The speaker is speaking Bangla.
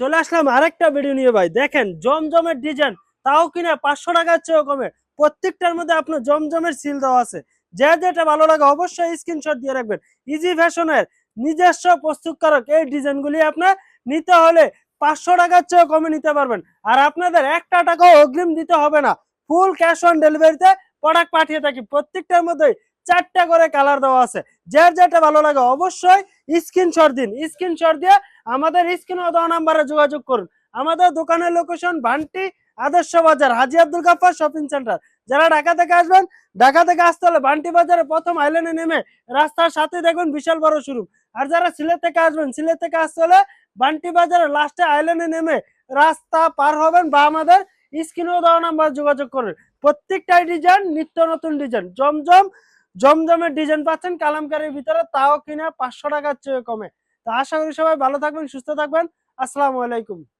চলে আসলাম আরেকটা ভিডিও নিয়ে ভাই। দেখেন, জমজমের ডিজাইন তাও কিনা পাঁচশো টাকার চেয়েও কমে। প্রত্যেকটার মধ্যে আপনার জমজমের সিল দেওয়া আছে। যে যেটা ভালো লাগে অবশ্যই স্ক্রিনশট দিয়ে রাখবেন। ইজি ফ্যাশনের নিজস্ব প্রস্তুতকারক এই ডিজাইনগুলি আপনার নিতে হলে পাঁচশো টাকার চেয়েও কমে নিতে পারবেন। আর আপনাদের একটা টাকাও অগ্রিম দিতে হবে না। ফুল ক্যাশ অন ডেলিভারিতে প্রোডাক্ট পাঠিয়ে থাকি। প্রত্যেকটার মধ্যেই চারটা করে কালার দেওয়া আছে। যার যেটা ভালো লাগে অবশ্যই স্ক্রিনশট দিন। স্ক্রিনশট দিয়ে আমাদের স্ক্রিনে দেওয়া নাম্বারে যোগাযোগ করুন। আমাদের দোকানের লোকেশন ভান্টি আদর্শ বাজার, হাজি আব্দুল গাফার শপিং সেন্টার যারা ঢাকা থেকে আসবেন, ঢাকা থেকে আসতে হলে বান্টি বাজারে প্রথম আইল্যান্ডে নেমে রাস্তার সাথে দেখবেন বিশাল বড় শুরু আর যারা সিলেট থেকে আসবেন, সিলেট থেকে আসতে হলে বান্টি বাজারে লাস্টে আইল্যান্ডে নেমে রাস্তা পার হবেন বা আমাদের স্ক্রিনেও দেওয়া নাম্বার যোগাযোগ করুন। প্রত্যেকটাই ডিজাইন নিত্য নতুন ডিজাইন জমজম জমজমের ডিজাইন পাচ্ছেন কালামকারীর ভিতরে, তাও কিনা পাঁচশো টাকার চেয়ে কমে। তা আশা করি সবাই ভালো থাকবেন, সুস্থ থাকবেন। আসসালামু আলাইকুম।